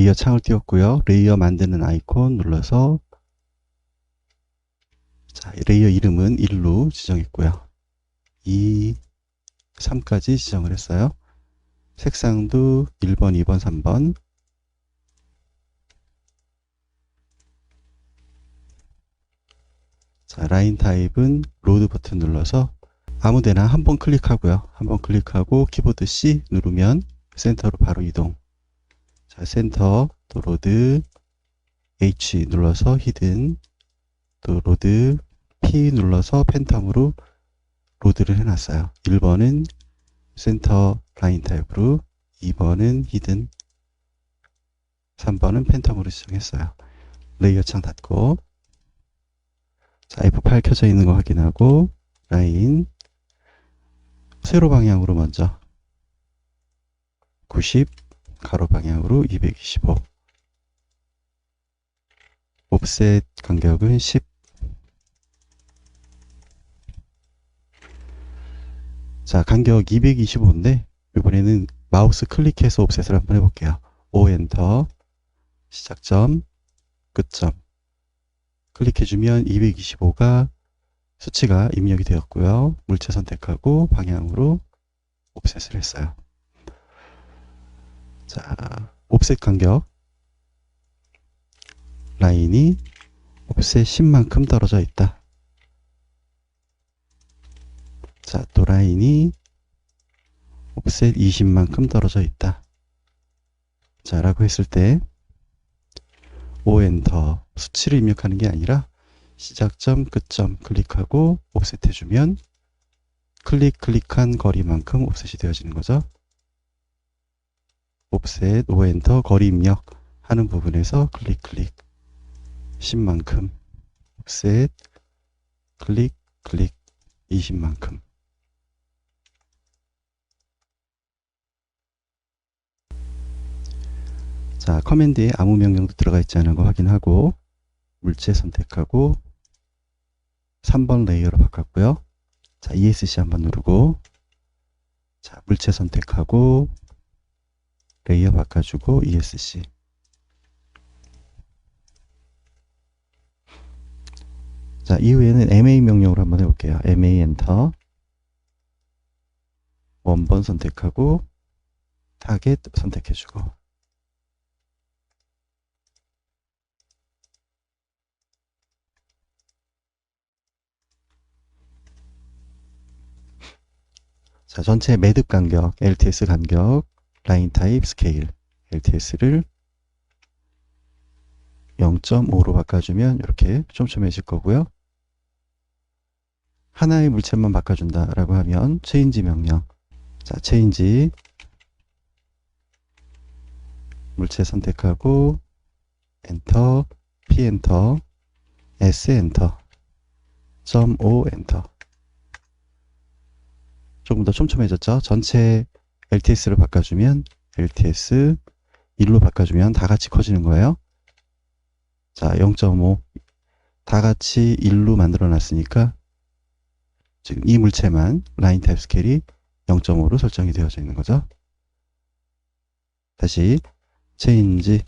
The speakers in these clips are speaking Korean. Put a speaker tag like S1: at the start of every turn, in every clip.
S1: 레이어 창을 띄웠고요. 레이어 만드는 아이콘 눌러서 자, 레이어 이름은 1로 지정했고요. 2, 3까지 지정을 했어요. 색상도 1번, 2번, 3번. 자, 라인 타입은 로드 버튼 눌러서 아무 데나 한 번 클릭하고요. 한 번 클릭하고 키보드 C 누르면 센터로 바로 이동. 자, 센터, 또 로드, H 눌러서 히든, 또 로드, P 눌러서 팬텀으로 로드를 해놨어요. 1번은 센터 라인 타입으로, 2번은 히든, 3번은 팬텀으로 지정했어요. 레이어 창 닫고, 자, F8 켜져 있는 거 확인하고, 라인, 세로 방향으로 먼저 90 가로 방향으로 225 옵셋 간격은 10 자, 간격 225인데 이번에는 마우스 클릭해서 옵셋을 한번 해볼게요. O 엔터 시작점 끝점 클릭해주면 225가 수치가 입력이 되었고요. 물체 선택하고 방향으로 옵셋을 했어요. 자, 옵셋 간격 라인이 옵셋 10만큼 떨어져 있다. 자, 또 라인이 옵셋 20만큼 떨어져 있다. 자, 라고 했을 때 O 엔터 수치를 입력하는 게 아니라 시작점, 끝점 클릭하고 옵셋 해주면 클릭, 클릭한 거리만큼 옵셋이 되어지는 거죠. 옵셋, O 엔터, 거리 입력 하는 부분에서 클릭, 클릭. 10만큼. 옵셋, 클릭, 클릭. 20만큼. 자, 커맨드에 아무 명령도 들어가 있지 않은 거 확인하고 물체 선택하고 3번 레이어로 바꿨고요. 자, ESC 한번 누르고 자, 물체 선택하고 레이어 바꿔주고 ESC 자, 이후에는 MA 명령으로 한번 해볼게요. MA 엔터 원번 선택하고 타겟 선택해주고. 자, 전체 매듭 간격, LTS 간격, 라인 타입, 스케일, LTS를 0.5로 바꿔주면 이렇게 촘촘해질 거고요. 하나의 물체만 바꿔준다 라고 하면 체인지 명령. 자, 체인지 물체 선택하고 엔터, P 엔터, S 엔터, 점 O 엔터. 조금 더 촘촘해졌죠? 전체 LTS를 바꿔주면 LTS 1로 바꿔주면 다 같이 커지는 거예요. 자, 0.5. 다 같이 1로 만들어 놨으니까 지금 이 물체만 라인 타입 스케일이 0.5로 설정이 되어져 있는 거죠. 다시 체인지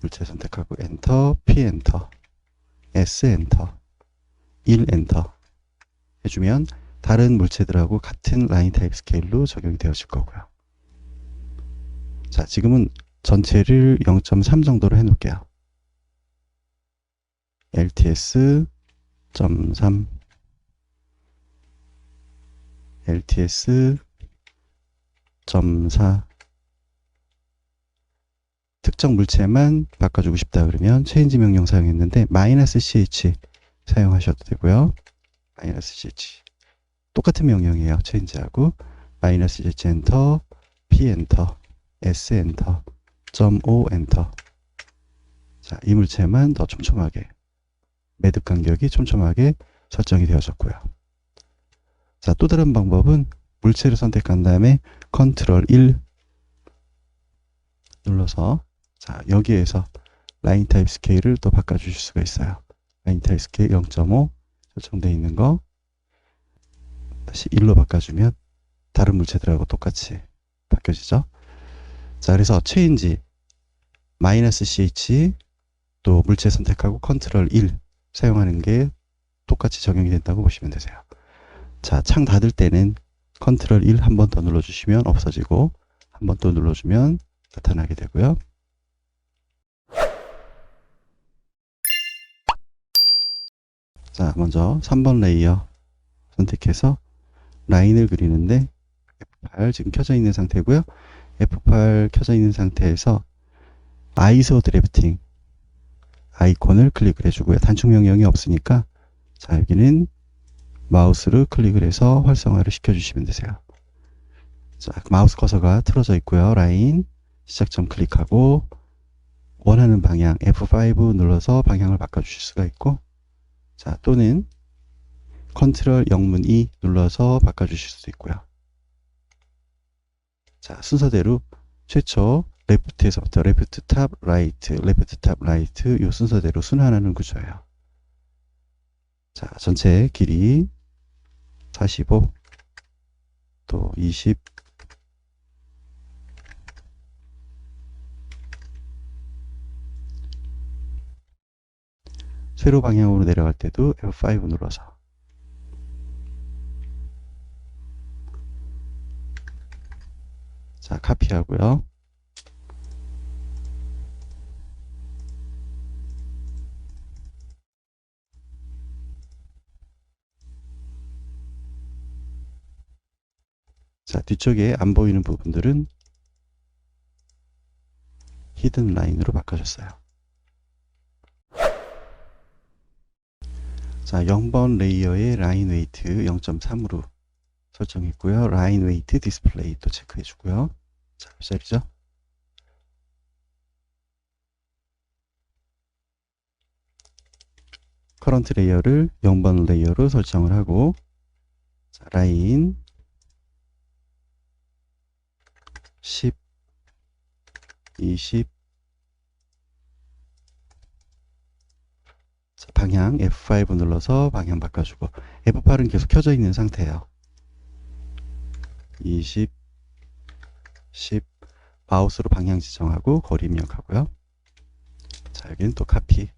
S1: 물체 선택하고 엔터, P 엔터, S 엔터 1 엔터 해주면 다른 물체들하고 같은 라인 타입 스케일로 적용이 되어질 거고요. 자, 지금은 전체를 0.3 정도로 해놓을게요. LTS 0.3 LTS 0.4 특정 물체만 바꿔주고 싶다 그러면 체인지 명령 사용했는데 마이너스 CH 사용하셔도 되고요. 마이너스 CH 똑같은 명령이에요. 체인지하고 마이너스 CH 엔터 P 엔터 S 엔터 점 O 엔터 자, 이 물체만 더 촘촘하게 매듭 간격이 촘촘하게 설정이 되어졌고요. 자, 또 다른 방법은 물체를 선택한 다음에 컨트롤 1 눌러서 자, 여기에서 라인 타입 스케일을 또 바꿔 주실 수가 있어요. 라인 타입 스케일 0.5 설정되어 있는 거 다시 1로 바꿔주면 다른 물체들하고 똑같이 바뀌어 느껴지죠? 자, 그래서 체인지 마이너스 CH 또 물체 선택하고 컨트롤 1 사용하는 게 똑같이 적용이 된다고 보시면 되세요. 자, 창 닫을 때는 컨트롤 1 한 번 더 눌러주시면 없어지고 한번또 눌러주면 나타나게 되고요. 자, 먼저 3번 레이어 선택해서 라인을 그리는데 F8 지금 켜져 있는 상태고요. F8 켜져 있는 상태에서 아이소 드래프팅 아이콘을 클릭을 해주고요. 단축 명령이 없으니까 자 여기는 마우스를 클릭을 해서 활성화를 시켜주시면 되세요. 자 마우스 커서가 틀어져 있고요. 라인 시작점 클릭하고 원하는 방향 F5 눌러서 방향을 바꿔주실 수가 있고 자 또는 컨트롤 영문 E 눌러서 바꿔주실 수도 있고요. 자 순서대로 최초 레프트에서부터 레프트 탑 라이트 레프트 탑 라이트 요 순서대로 순환하는 구조예요. 자 전체 길이 45 또 20 세로 방향으로 내려갈 때도 F5 눌러서 자 카피하고요. 자, 뒤쪽에 안 보이는 부분들은 히든 라인으로 바꿔줬어요. 자, 0번 레이어의 라인 웨이트 0.3으로 설정했고요. 라인 웨이트 디스플레이 또 체크해 주고요. 자, 몇 자리죠? 커런트 레이어를 0번 레이어로 설정을 하고 자, 라인 10, 20 자, 방향 F5 눌러서 방향 바꿔주고 F8은 계속 켜져 있는 상태예요. 20, 10 마우스로 방향 지정하고 거리 입력하고요. 자 여기는 또 카피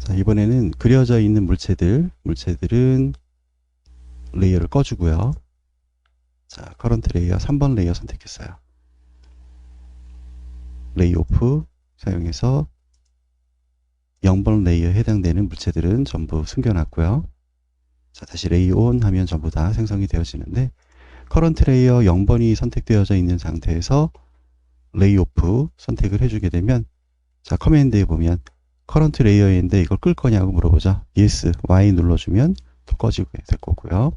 S1: 자, 이번에는 그려져 있는 물체들, 물체들은 레이어를 꺼주고요. 자, 커런트 레이어 3번 레이어 선택했어요. 레이 오프 사용해서 0번 레이어에 해당되는 물체들은 전부 숨겨놨고요. 자, 다시 레이 온 하면 전부 다 생성이 되어지는데 커런트 레이어 0번이 선택되어져 있는 상태에서 레이 오프 선택을 해주게 되면 자, 커맨드에 보면 커런트 레이어인데 이걸 끌 거냐고 물어보죠. yes, y 눌러주면 또 꺼지게 될 거고요.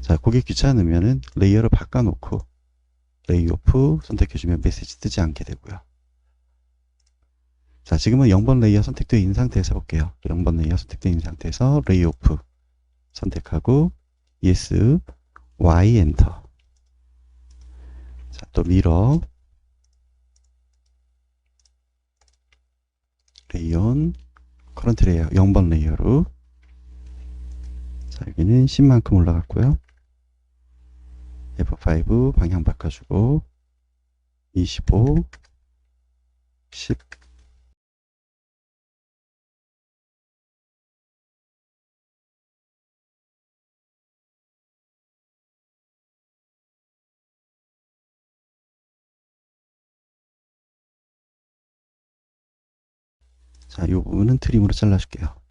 S1: 자, 그게 귀찮으면은 레이어를 바꿔놓고 레이 오프 선택해주면 메시지 뜨지 않게 되고요. 자, 지금은 0번 레이어 선택되어 있는 상태에서 볼게요. 0번 레이어 선택되어 있는 상태에서 레이 오프 선택하고 yes, y 엔터. 자, 또 미러 레이온 커런트 레이어 0번 레이어로 자 여기는 10만큼 올라갔고요 F5 방향 바꿔주고 25 10 자, 이 부분은 트림으로 잘라줄게요.